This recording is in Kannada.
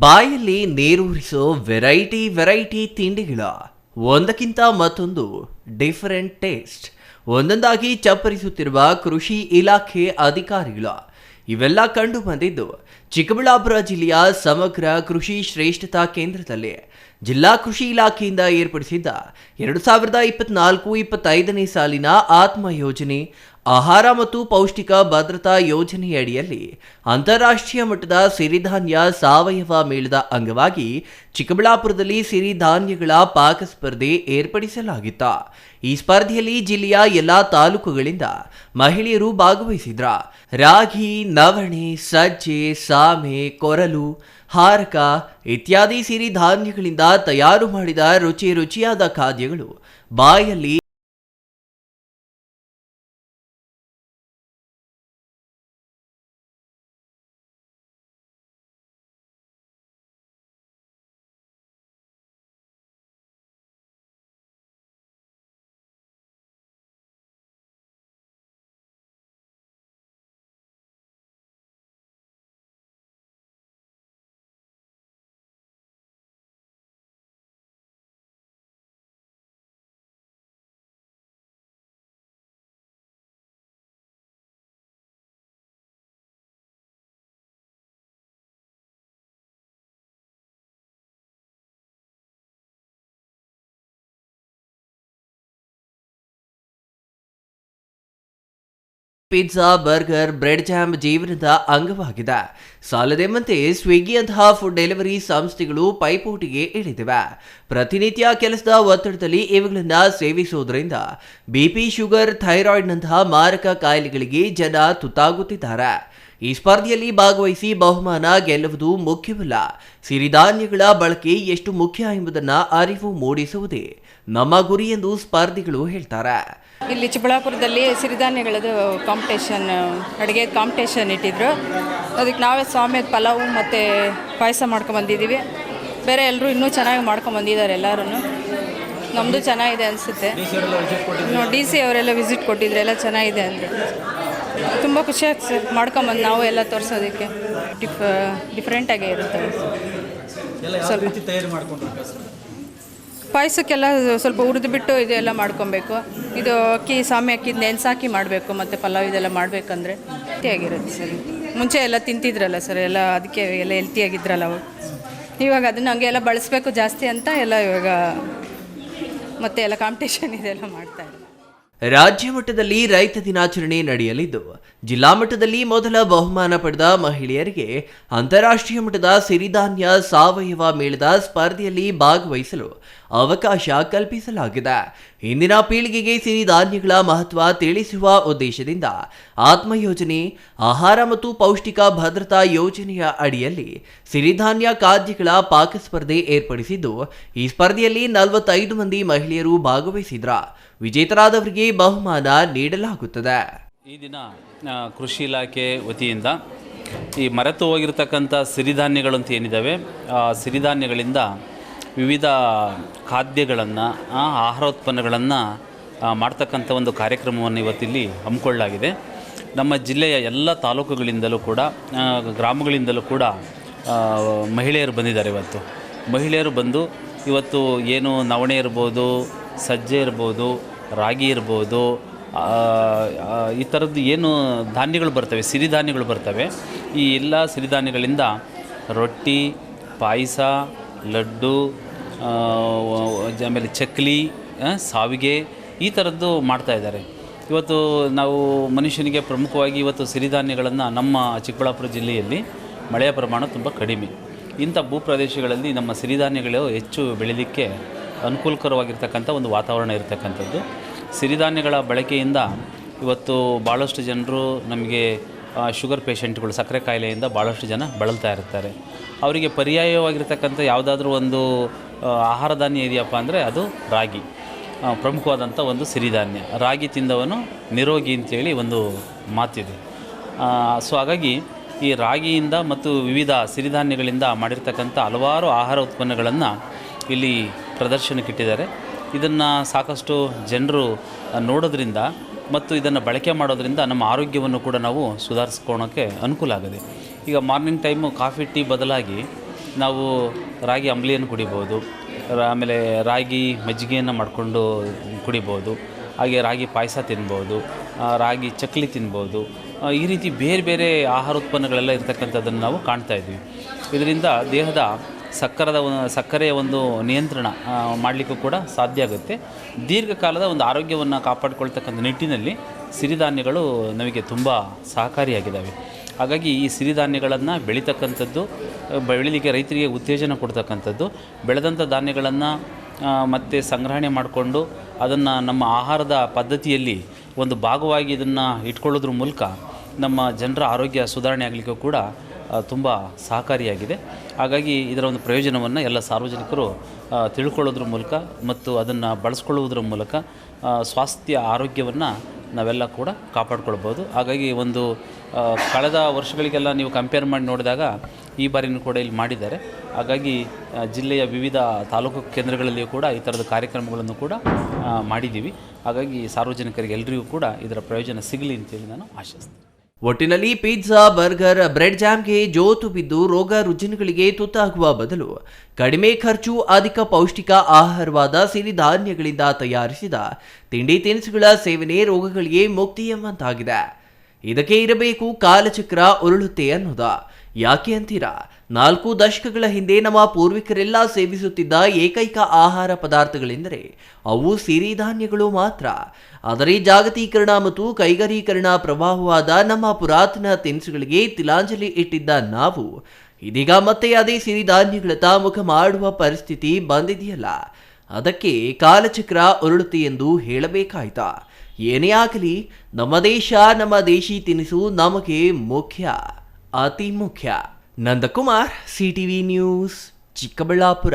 ಬಾಯಲ್ಲಿ ನೀರೂರಿಸೋ ವೆರೈಟಿ ವೆರೈಟಿ ತಿಂಡಿಗಳ ಒಂದಕ್ಕಿಂತ ಮತ್ತೊಂದು ಡಿಫರೆಂಟ್ ಟೇಸ್ಟ್ ಒಂದೊಂದಾಗಿ ಚಪ್ಪರಿಸುತ್ತಿರುವ ಕೃಷಿ ಇಲಾಖೆ ಅಧಿಕಾರಿಗಳ ಇವೆಲ್ಲ ಕಂಡು ಬಂದಿದ್ದು ಚಿಕ್ಕಬಳ್ಳಾಪುರ ಜಿಲ್ಲೆಯ ಸಮಗ್ರ ಕೃಷಿ ಶ್ರೇಷ್ಠತಾ ಕೇಂದ್ರದಲ್ಲಿ ಜಿಲ್ಲಾ ಕೃಷಿ ಇಲಾಖೆಯಿಂದ ಏರ್ಪಡಿಸಿದ್ದ ಎರಡು ಸಾವಿರದ ಇಪ್ಪತ್ನಾಲ್ಕು, ಇಪ್ಪತ್ತೈದನೇ ಸಾಲಿನ ಆತ್ಮ ಯೋಜನೆ ಆಹಾರ ಮತ್ತು ಪೌಷ್ಟಿಕ ಭದ್ರತಾ ಯೋಜನೆಯಡಿಯಲ್ಲಿ ಅಂತಾರಾಷ್ಟ್ರೀಯ ಮಟ್ಟದ ಸಿರಿಧಾನ್ಯ ಸಾವಯವ ಮೇಳದ ಅಂಗವಾಗಿ ಚಿಕ್ಕಬಳ್ಳಾಪುರದಲ್ಲಿ ಸಿರಿಧಾನ್ಯಗಳ ಪಾಕ ಸ್ಪರ್ಧೆ ಏರ್ಪಡಿಸಲಾಗಿತ್ತು. ಈ ಸ್ಪರ್ಧೆಯಲ್ಲಿ ಜಿಲ್ಲೆಯ ಎಲ್ಲಾ ತಾಲೂಕುಗಳಿಂದ ಮಹಿಳೆಯರು ಭಾಗವಹಿಸಿದ್ರ. ರಾಗಿ, ನವಣೆ, ಸಜ್ಜೆ, ಸಾಮೆ, ಕೊರಲು, ಹಾರಕ ಇತ್ಯಾದಿ ಸಿರಿಧಾನ್ಯಗಳಿಂದ ತಯಾರು ಮಾಡಿದ ರುಚಿ ರುಚಿಯಾದ ಖಾದ್ಯಗಳು ಬಾಯಲ್ಲಿ ಪಿಜ್ಜಾ, ಬರ್ಗರ್, ಬ್ರೆಡ್ ಜಾಮ್ ಜೀವನದ ಅಂಗವಾಗಿದೆ. ಸಾಲದೆಂಬಂತೆ ಸ್ವಿಗ್ಗಿಯಂತಹ ಫುಡ್ ಡೆಲಿವರಿ ಸಂಸ್ಥೆಗಳು ಪೈಪೋಟಿಗೆ ಇಳಿದಿವೆ. ಪ್ರತಿನಿತ್ಯ ಕೆಲಸದ ಒತ್ತಡದಲ್ಲಿ ಇವುಗಳನ್ನು ಸೇವಿಸುವುದರಿಂದ ಬಿಪಿ ಶುಗರ್, ಥೈರಾಯ್ಡ್ನಂತಹ ಮಾರಕ ಕಾಯಿಲೆಗಳಿಗೆ ಜನ ತುತ್ತಾಗುತ್ತಿದ್ದಾರೆ. ಈ ಸ್ಪರ್ಧೆಯಲ್ಲಿ ಭಾಗವಹಿಸಿ ಬಹುಮಾನ ಗೆಲ್ಲುವುದು ಮುಖ್ಯವಲ್ಲ. ಸಿರಿಧಾನ್ಯಗಳ ಬಳಕೆ ಎಷ್ಟು ಮುಖ್ಯ ಎಂಬುದನ್ನು ಅರಿವು ಮೂಡಿಸುವುದೇ ನಮ್ಮ ಗುರಿ ಎಂದು ಸ್ಪರ್ಧಿಗಳು ಹೇಳ್ತಾರೆ. ಇಲ್ಲಿ ಚಿಕ್ಕಬಳ್ಳಾಪುರದಲ್ಲಿ ಸಿರಿಧಾನ್ಯಗಳದ್ದು ಕಾಂಪಿಟೇಷನ್ ಅಡುಗೆ ಕಾಂಪಿಟೇಷನ್ ಇಟ್ಟಿದ್ರು. ಅದಕ್ಕೆ ನಾವೇ ಸ್ವಾಮ್ಯದ ಪಲಾವು ಮತ್ತು ಪಾಯಸ ಮಾಡ್ಕೊಂಬಂದಿದ್ದೀವಿ ಬೇರೆ ಎಲ್ಲರೂ ಇನ್ನೂ ಚೆನ್ನಾಗಿ ಮಾಡ್ಕೊಂಬಂದಿದ್ದಾರೆ ಎಲ್ಲರೂ ನಮ್ಮದು ಚೆನ್ನಾಗಿದೆ ಅನಿಸುತ್ತೆ. ಡಿ ಸಿ ಅವರೆಲ್ಲ ವಿಸಿಟ್ ಕೊಟ್ಟಿದ್ರೆ? ಎಲ್ಲ ಚೆನ್ನಾಗಿದೆ ಅಂದರು. ತುಂಬ ಖುಷಿ ಆಗ್ತದೆ ಸರ್ ಮಾಡ್ಕೊಂಬಂದು ನಾವು ಎಲ್ಲ ತೋರಿಸೋದಕ್ಕೆ. ಡಿಫ್ ಡಿಫ್ರೆಂಟಾಗೇ ಇರುತ್ತೆ. ಸ್ವಲ್ಪ ಪಾಯಸಕ್ಕೆಲ್ಲ ಸ್ವಲ್ಪ ಹುರಿದು ಬಿಟ್ಟು ಇದೆಲ್ಲ ಮಾಡ್ಕೊಬೇಕು. ಇದು ಅಕ್ಕಿ ಸಾಮಿ ಅಕ್ಕಿ ನೆನ್ಸಾಕಿ ಮಾಡಬೇಕು ಮತ್ತು ಪಲಾವ್ ಇದೆಲ್ಲ ಮಾಡಬೇಕಂದ್ರೆ ಹೆಲ್ತಿಯಾಗಿರುತ್ತೆ ಸರ್. ಮುಂಚೆ ಎಲ್ಲ ತಿಂತಿದ್ರಲ್ಲ ಸರ್ ಎಲ್ಲ ಅದಕ್ಕೆ ಎಲ್ಲ ಹೆಲ್ತಿಯಾಗಿದ್ರಲ್ಲ ಅವಾಗ ಇವಾಗ ಅದನ್ನು ಹಂಗೆ ಎಲ್ಲ ಬಳಸಬೇಕು ಜಾಸ್ತಿ ಅಂತ ಎಲ್ಲ ಇವಾಗ ಮತ್ತೆ ಎಲ್ಲ ಕಾಂಪಿಟೇಷನ್ ಇದೆಲ್ಲ ಮಾಡ್ತಾರೆ ರಾಜ್ಯ ಮಟ್ಟದಲ್ಲಿ ರೈತ ದಿನಾಚರಣೆ ನಡೆಯಲಿದ್ದು, ಜಿಲ್ಲಾ ಮಟ್ಟದಲ್ಲಿ ಮೊದಲ ಬಹುಮಾನ ಪಡೆದ ಮಹಿಳೆಯರಿಗೆ ಅಂತಾರಾಷ್ಟ್ರೀಯ ಮಟ್ಟದ ಸಿರಿಧಾನ್ಯ ಸಾವಯವ ಮೇಳದ ಸ್ಪರ್ಧೆಯಲ್ಲಿ ಭಾಗವಹಿಸಲು ಅವಕಾಶ ಕಲ್ಪಿಸಲಾಗಿದೆ. ಇಂದಿನ ಪೀಳಿಗೆಗೆ ಸಿರಿಧಾನ್ಯಗಳ ಮಹತ್ವ ತಿಳಿಸುವ ಉದ್ದೇಶದಿಂದ ಆತ್ಮ ಯೋಜನೆ ಆಹಾರ ಮತ್ತು ಪೌಷ್ಟಿಕ ಭದ್ರತಾ ಯೋಜನೆಯ ಅಡಿಯಲ್ಲಿ ಸಿರಿಧಾನ್ಯ ಖಾದ್ಯಗಳ ಪಾಕ ಸ್ಪರ್ಧೆ ಏರ್ಪಡಿಸಿದ್ದು, ಈ ಸ್ಪರ್ಧೆಯಲ್ಲಿ ನಲವತ್ತೈದು ಮಂದಿ ಮಹಿಳೆಯರು ಭಾಗವಹಿಸಿದ್ರ. ವಿಜೇತರಾದವರಿಗೆ ಬಹುಮಾನ ನೀಡಲಾಗುತ್ತದೆ. ಈ ದಿನ ಕೃಷಿ ಇಲಾಖೆ ವತಿಯಿಂದ ಈ ಮರೆತು ಹೋಗಿರ್ತಕ್ಕಂಥ ಸಿರಿಧಾನ್ಯಗಳಂತ ಏನಿದ್ದಾವೆ ಆ ಸಿರಿಧಾನ್ಯಗಳಿಂದ ವಿವಿಧ ಖಾದ್ಯಗಳನ್ನು ಆಹಾರೋತ್ಪನ್ನಗಳನ್ನು ಮಾಡ್ತಕ್ಕಂಥ ಒಂದು ಕಾರ್ಯಕ್ರಮವನ್ನು ಇವತ್ತಿಲ್ಲಿ ಹಮ್ಮಿಕೊಳ್ಳಲಾಗಿದೆ. ನಮ್ಮ ಜಿಲ್ಲೆಯ ಎಲ್ಲ ತಾಲೂಕುಗಳಿಂದಲೂ ಕೂಡ ಗ್ರಾಮಗಳಿಂದಲೂ ಕೂಡ ಮಹಿಳೆಯರು ಬಂದಿದ್ದಾರೆ ಇವತ್ತು. ಮಹಿಳೆಯರು ಬಂದು ಇವತ್ತು ಏನು ನವಣೆ ಇರ್ಬೋದು, ಸಜ್ಜೆ ಇರ್ಬೋದು, ರಾಗಿ ಇರ್ಬೋದು ಈ ಥರದ್ದು ಏನು ಧಾನ್ಯಗಳು ಬರ್ತವೆ, ಸಿರಿಧಾನ್ಯಗಳು ಬರ್ತವೆ. ಈ ಎಲ್ಲ ಸಿರಿಧಾನ್ಯಗಳಿಂದ ರೊಟ್ಟಿ, ಪಾಯಸ ಲಡ್ಡು ಆಮೇಲೆ ಚಕ್ಲಿ ಸಾವಿಗೆ ಈ ಥರದ್ದು ಮಾಡ್ತಾ ಇದ್ದಾರೆ. ಇವತ್ತು ನಾವು ಮನುಷ್ಯನಿಗೆ ಪ್ರಮುಖವಾಗಿ ಇವತ್ತು ಸಿರಿಧಾನ್ಯಗಳನ್ನು ನಮ್ಮ ಚಿಕ್ಕಬಳ್ಳಾಪುರ ಜಿಲ್ಲೆಯಲ್ಲಿ ಮಳೆಯ ಪ್ರಮಾಣ ತುಂಬ ಕಡಿಮೆ. ಇಂಥ ಭೂಪ್ರದೇಶಗಳಲ್ಲಿ ನಮ್ಮ ಸಿರಿಧಾನ್ಯಗಳು ಹೆಚ್ಚು ಬೆಳೀಲಿಕ್ಕೆ ಅನುಕೂಲಕರವಾಗಿರ್ತಕ್ಕಂಥ ಒಂದು ವಾತಾವರಣ ಇರತಕ್ಕಂಥದ್ದು. ಸಿರಿಧಾನ್ಯಗಳ ಬಳಕೆಯಿಂದ ಇವತ್ತು ಭಾಳಷ್ಟು ಜನರು ನಮಗೆ ಶುಗರ್ ಪೇಷಂಟ್ಗಳು ಸಕ್ಕರೆ ಕಾಯಿಲೆಯಿಂದ ಭಾಳಷ್ಟು ಜನ ಬಳಲ್ತಾ ಇರ್ತಾರೆ. ಅವರಿಗೆ ಪರ್ಯಾಯವಾಗಿರ್ತಕ್ಕಂಥ ಯಾವುದಾದ್ರೂ ಒಂದು ಆಹಾರ ಧಾನ್ಯ ಇದೆಯಪ್ಪ ಅಂದರೆ ಅದು ರಾಗಿ. ಪ್ರಮುಖವಾದಂಥ ಒಂದು ಸಿರಿಧಾನ್ಯ. ರಾಗಿ ತಿಂದವನು ನಿರೋಗಿ ಅಂತೇಳಿ ಒಂದು ಮಾತಿದೆ. ಸೊ ಹಾಗಾಗಿ ಈ ರಾಗಿಯಿಂದ ಮತ್ತು ವಿವಿಧ ಸಿರಿಧಾನ್ಯಗಳಿಂದ ಮಾಡಿರ್ತಕ್ಕಂಥ ಹಲವಾರು ಆಹಾರ ಉತ್ಪನ್ನಗಳನ್ನು ಇಲ್ಲಿ ಪ್ರದರ್ಶನಕ್ಕಿಟ್ಟಿದ್ದಾರೆ. ಇದನ್ನು ಸಾಕಷ್ಟು ಜನರು ನೋಡೋದ್ರಿಂದ ಮತ್ತು ಇದನ್ನು ಬಳಕೆ ಮಾಡೋದ್ರಿಂದ ನಮ್ಮ ಆರೋಗ್ಯವನ್ನು ಕೂಡ ನಾವು ಸುಧಾರಿಸ್ಕೊಳೋಕ್ಕೆ ಅನುಕೂಲ ಆಗಿದೆ. ಈಗ ಮಾರ್ನಿಂಗ್ ಟೈಮು ಕಾಫಿ, ಟೀ ಬದಲಾಗಿ ನಾವು ರಾಗಿ ಅಂಬ್ಲಿಯನ್ನು ಕುಡಿಬೋದು ಆಮೇಲೆ ರಾಗಿ ಮಜ್ಜಿಗೆಯನ್ನು ಮಾಡಿಕೊಂಡು ಕುಡಿಬೋದು, ಹಾಗೆ ರಾಗಿ ಪಾಯಸ ತಿನ್ಬೋದು ರಾಗಿ ಚಕ್ಲಿ ತಿನ್ಬೋದು ಈ ರೀತಿ ಬೇರೆ ಬೇರೆ ಆಹಾರ ಉತ್ಪನ್ನಗಳೆಲ್ಲ ಇರ್ತಕ್ಕಂಥದ್ದನ್ನು ನಾವು ಕಾಣ್ತಾ ಇದ್ದೀವಿ. ಇದರಿಂದ ದೇಹದ ಸಕ್ಕರದ ಸಕ್ಕರೆಯ ಒಂದು ನಿಯಂತ್ರಣ ಮಾಡಲಿಕ್ಕೂ ಕೂಡ ಸಾಧ್ಯ ಆಗುತ್ತೆ. ದೀರ್ಘಕಾಲದ ಒಂದು ಆರೋಗ್ಯವನ್ನು ಕಾಪಾಡಿಕೊಳ್ತಕ್ಕಂಥ ನಿಟ್ಟಿನಲ್ಲಿ ಸಿರಿಧಾನ್ಯಗಳು ನಮಗೆ ತುಂಬ ಸಹಕಾರಿಯಾಗಿದ್ದಾವೆ. ಹಾಗಾಗಿ ಈ ಸಿರಿಧಾನ್ಯಗಳನ್ನು ಬೆಳೀತಕ್ಕಂಥದ್ದು, ಬೆಳೀಲಿಕ್ಕೆ ರೈತರಿಗೆ ಉತ್ತೇಜನ ಕೊಡ್ತಕ್ಕಂಥದ್ದು, ಬೆಳೆದಂಥ ಧಾನ್ಯಗಳನ್ನು ಮತ್ತೆ ಸಂಗ್ರಹಣೆ ಮಾಡಿಕೊಂಡು ಅದನ್ನು ನಮ್ಮ ಆಹಾರದ ಪದ್ಧತಿಯಲ್ಲಿ ಒಂದು ಭಾಗವಾಗಿ ಇದನ್ನು ಇಟ್ಕೊಳ್ಳೋದ್ರ ಮೂಲಕ ನಮ್ಮ ಜನರ ಆರೋಗ್ಯ ಸುಧಾರಣೆ ಆಗಲಿಕ್ಕೂ ಕೂಡ ತುಂಬ ಸಹಕಾರಿಯಾಗಿದೆ. ಹಾಗಾಗಿ ಇದರ ಒಂದು ಪ್ರಯೋಜನವನ್ನು ಎಲ್ಲ ಸಾರ್ವಜನಿಕರು ತಿಳ್ಕೊಳ್ಳೋದ್ರ ಮೂಲಕ ಮತ್ತು ಅದನ್ನು ಬಳಸ್ಕೊಳ್ಳುವುದರ ಮೂಲಕ ಸ್ವಾಸ್ಥ್ಯ ಆರೋಗ್ಯವನ್ನು ನಾವೆಲ್ಲ ಕೂಡ ಕಾಪಾಡ್ಕೊಳ್ಬೋದು ಹಾಗಾಗಿ ಒಂದು ಕಳೆದ ವರ್ಷಗಳಿಗೆಲ್ಲ ನೀವು ಕಂಪೇರ್ ಮಾಡಿ ನೋಡಿದಾಗ ಈ ಬಾರಿನೂ ಕೂಡ ಇಲ್ಲಿ ಮಾಡಿದ್ದಾರೆ. ಹಾಗಾಗಿ ಜಿಲ್ಲೆಯ ವಿವಿಧ ತಾಲೂಕು ಕೇಂದ್ರಗಳಲ್ಲಿಯೂ ಕೂಡ ಈ ಥರದ ಕಾರ್ಯಕ್ರಮಗಳನ್ನು ಕೂಡ ಮಾಡಿದ್ದೀವಿ. ಹಾಗಾಗಿ ಸಾರ್ವಜನಿಕರಿಗೆ ಎಲ್ಲರಿಗೂ ಕೂಡ ಇದರ ಪ್ರಯೋಜನ ಸಿಗಲಿ ಅಂತೇಳಿ ನಾನು ಆಶಿಸ್ತೀನಿ. ಒಟ್ಟಿನಲ್ಲಿ ಪಿಜ್ಜಾ, ಬರ್ಗರ್, ಬ್ರೆಡ್ ಜಾಮ್ಗೆ ಜೋತು ಬಿದ್ದು ರೋಗ ರುಜಿನಗಳಿಗೆ ತುತ್ತಾಗುವ ಬದಲು ಕಡಿಮೆ ಖರ್ಚು, ಅಧಿಕ ಪೌಷ್ಟಿಕ ಆಹಾರವಾದ ಸಿರಿಧಾನ್ಯಗಳಿಂದ ತಯಾರಿಸಿದ ತಿಂಡಿ ತಿನಿಸುಗಳ ಸೇವನೆ ರೋಗಗಳಿಗೆ ಮುಕ್ತಿ ಎಂಬಂತಾಗಿದೆ ಇದಕ್ಕೆ ಇರಬೇಕು ಕಾಲಚಕ್ರ ಉರುಳುತ್ತೆ ಅನ್ನೋದ. ಯಾಕೆ ಅಂತೀರಾ? ನಾಲ್ಕು ದಶಕಗಳ ಹಿಂದೆ ನಮ್ಮ ಪೂರ್ವಿಕರೆಲ್ಲ ಸೇವಿಸುತ್ತಿದ್ದ ಏಕೈಕ ಆಹಾರ ಪದಾರ್ಥಗಳೆಂದರೆ ಅವು ಸಿರಿಧಾನ್ಯಗಳು ಮಾತ್ರ. ಆದರೆ ಜಾಗತೀಕರಣ ಮತ್ತು ಕೈಗಾರೀಕರಣ ಪ್ರಭಾವವಾದ ನಮ್ಮ ಪುರಾತನ ತಿನಿಸುಗಳಿಗೆ ತಿಲಾಂಜಲಿ ಇಟ್ಟಿದ್ದ ನಾವು. ಇದೀಗ ಮತ್ತೆ ಅದೇ ಸಿರಿಧಾನ್ಯಗಳತ್ತ ಮುಖ ಮಾಡುವ ಪರಿಸ್ಥಿತಿ ಬಂದಿದೆಯಲ್ಲ. ಅದಕ್ಕೆ ಕಾಲಚಕ್ರ ಉರುಳುತ್ತೆ ಎಂದು ಹೇಳಬೇಕಾಯ್ತಾ? ಏನೇ ಆಗಲಿ, ನಮ್ಮ ದೇಶ, ನಮ್ಮ ದೇಶಿ ತಿನಿಸು ನಮಗೆ ಮುಖ್ಯ, ಅತಿ ಮುಖ್ಯ. Nandakumar C TV news Chikkaballapura.